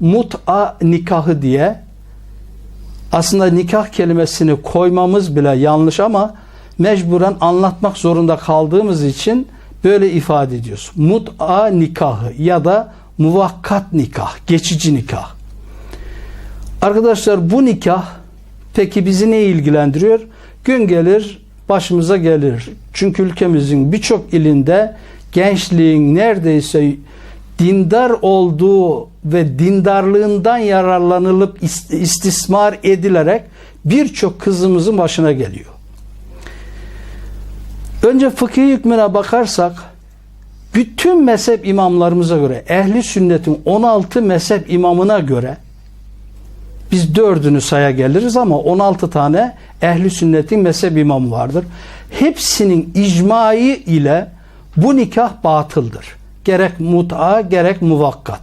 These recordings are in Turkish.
mut'a nikahı diye aslında nikah kelimesini koymamız bile yanlış ama mecburen anlatmak zorunda kaldığımız için böyle ifade ediyoruz. Mut'a nikahı ya da muvakkat nikah, geçici nikah. Arkadaşlar bu nikah peki bizi ne ilgilendiriyor? Gün gelir başımıza gelir. Çünkü ülkemizin birçok ilinde gençliğin neredeyse dindar olduğu ve dindarlığından yararlanılıp ist- istismar edilerek birçok kızımızın başına geliyor. Önce fıkhi hükmüne bakarsak bütün mezhep imamlarımıza göre ehli sünnetin 16 mezhep imamına göre biz dördünü saya geliriz ama 16 tane ehli sünnetin mezhep imamı vardır. Hepsinin icmayı ile bu nikah batıldır. Gerek mut'a gerek muvakkat.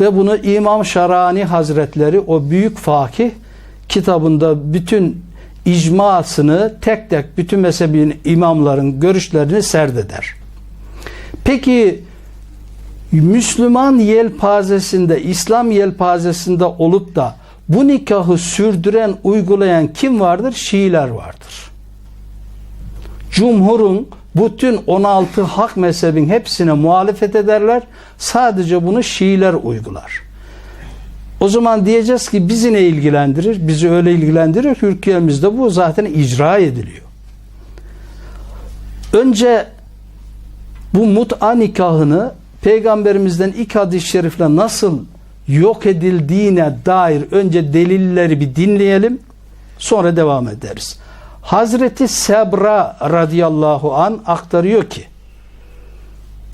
Ve bunu İmam Şarani Hazretleri o büyük fakih kitabında bütün icmasını tek tek bütün mezhebin imamların görüşlerini serdeder. Peki Müslüman yelpazesinde, İslam yelpazesinde olup da bu nikahı sürdüren, uygulayan kim vardır? Şiiler vardır. Cumhurun bütün 16 hak mezhebin hepsine muhalefet ederler. Sadece bunu Şiiler uygular. O zaman diyeceğiz ki bizi ne ilgilendirir? Bizi öyle ilgilendirir. ki bu zaten icra ediliyor. Önce bu mut'a nikahını peygamberimizden ilk hadis-i şerifle nasıl yok edildiğine dair önce delilleri bir dinleyelim sonra devam ederiz. Hazreti Sebra radıyallahu an aktarıyor ki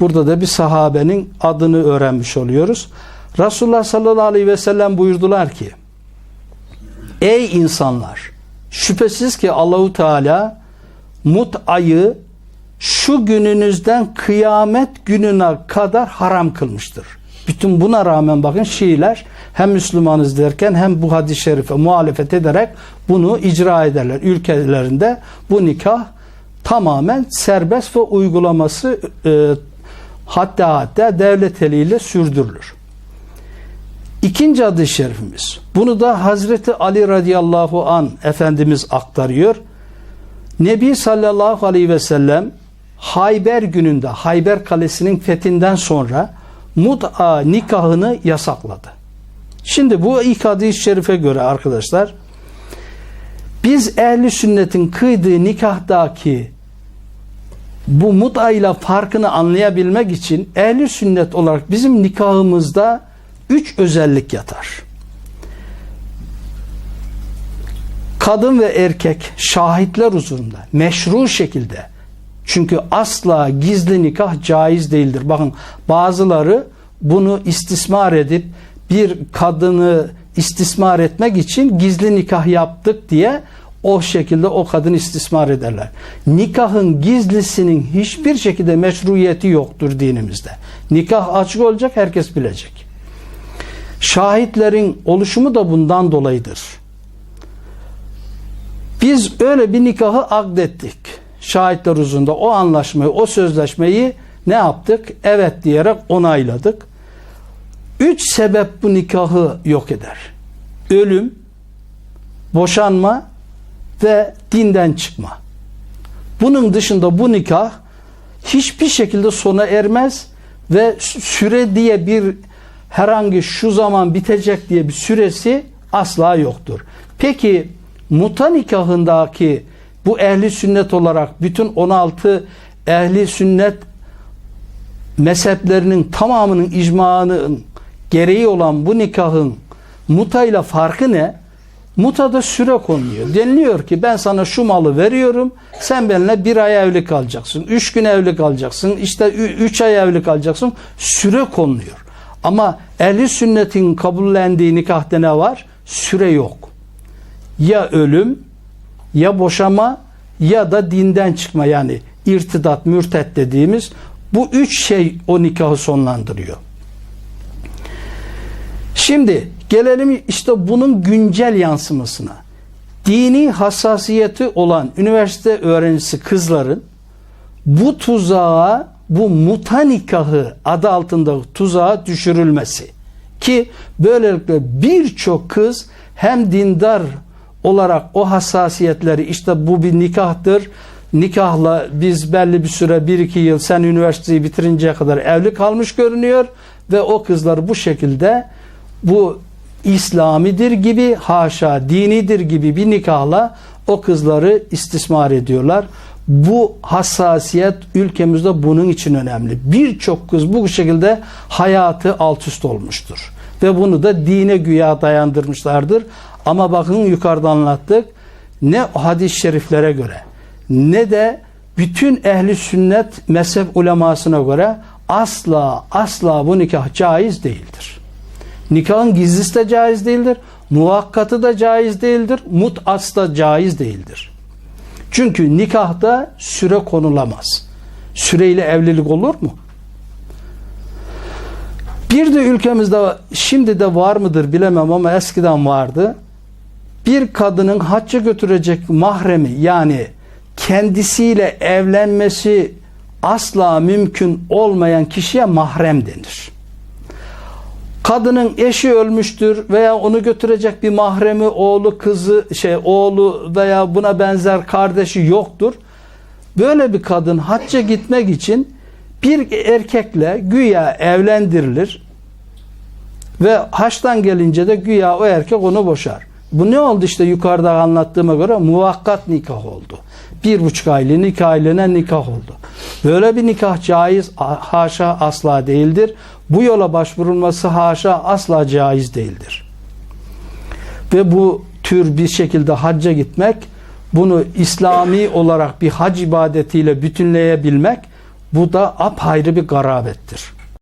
burada da bir sahabenin adını öğrenmiş oluyoruz. Resulullah sallallahu aleyhi ve sellem buyurdular ki Ey insanlar şüphesiz ki Allahu Teala mut'ayı şu gününüzden kıyamet gününe kadar haram kılmıştır. Bütün buna rağmen bakın Şiiler hem Müslümanız derken hem bu hadis-i şerife muhalefet ederek bunu icra ederler. Ülkelerinde bu nikah tamamen serbest ve uygulaması e, hatta hatta devlet eliyle sürdürülür. İkinci hadis-i şerifimiz. Bunu da Hazreti Ali radıyallahu an Efendimiz aktarıyor. Nebi sallallahu aleyhi ve sellem Hayber gününde Hayber kalesinin fethinden sonra mut'a nikahını yasakladı. Şimdi bu ilk hadis-i şerife göre arkadaşlar biz ehli sünnetin kıydığı nikahdaki bu mut'a ile farkını anlayabilmek için ehli sünnet olarak bizim nikahımızda üç özellik yatar. Kadın ve erkek şahitler huzurunda meşru şekilde çünkü asla gizli nikah caiz değildir. Bakın bazıları bunu istismar edip bir kadını istismar etmek için gizli nikah yaptık diye o şekilde o kadını istismar ederler. Nikahın gizlisinin hiçbir şekilde meşruiyeti yoktur dinimizde. Nikah açık olacak herkes bilecek. Şahitlerin oluşumu da bundan dolayıdır. Biz öyle bir nikahı akdettik şahitler huzurunda o anlaşmayı, o sözleşmeyi ne yaptık? Evet diyerek onayladık. Üç sebep bu nikahı yok eder. Ölüm, boşanma ve dinden çıkma. Bunun dışında bu nikah hiçbir şekilde sona ermez ve süre diye bir herhangi şu zaman bitecek diye bir süresi asla yoktur. Peki muta nikahındaki bu ehli sünnet olarak bütün 16 ehli sünnet mezheplerinin tamamının icmanın gereği olan bu nikahın mutayla farkı ne? Mutada süre konuyor. Deniliyor ki ben sana şu malı veriyorum. Sen benimle bir ay evli kalacaksın. Üç gün evli kalacaksın. işte üç ay evli kalacaksın. Süre konuluyor. Ama ehli sünnetin kabullendiği nikahta ne var? Süre yok. Ya ölüm ya boşama ya da dinden çıkma yani irtidat, mürtet dediğimiz bu üç şey o nikahı sonlandırıyor. Şimdi gelelim işte bunun güncel yansımasına. Dini hassasiyeti olan üniversite öğrencisi kızların bu tuzağa, bu muta nikahı adı altında tuzağa düşürülmesi. Ki böylelikle birçok kız hem dindar olarak o hassasiyetleri işte bu bir nikahtır. Nikahla biz belli bir süre bir iki yıl sen üniversiteyi bitirinceye kadar evli kalmış görünüyor ve o kızlar bu şekilde bu İslamidir gibi haşa dinidir gibi bir nikahla o kızları istismar ediyorlar. Bu hassasiyet ülkemizde bunun için önemli. Birçok kız bu şekilde hayatı alt üst olmuştur. Ve bunu da dine güya dayandırmışlardır. Ama bakın yukarıda anlattık. Ne hadis-i şeriflere göre ne de bütün ehli sünnet mezhep ulemasına göre asla asla bu nikah caiz değildir. Nikahın gizlisi de caiz değildir. Muvakkatı da caiz değildir. Mut'as da caiz değildir. Çünkü nikahta süre konulamaz. Süreyle evlilik olur mu? Bir de ülkemizde şimdi de var mıdır bilemem ama eskiden vardı. Bir kadının hacca götürecek mahremi yani kendisiyle evlenmesi asla mümkün olmayan kişiye mahrem denir. Kadının eşi ölmüştür veya onu götürecek bir mahremi oğlu kızı şey oğlu veya buna benzer kardeşi yoktur. Böyle bir kadın hacca gitmek için bir erkekle güya evlendirilir ve haçtan gelince de güya o erkek onu boşar. Bu ne oldu işte yukarıda anlattığıma göre muvakkat nikah oldu. Bir buçuk aylığına iki aylığına nikah oldu. Böyle bir nikah caiz haşa asla değildir. Bu yola başvurulması haşa asla caiz değildir. Ve bu tür bir şekilde hacca gitmek bunu İslami olarak bir hac ibadetiyle bütünleyebilmek bu da apayrı bir garabettir.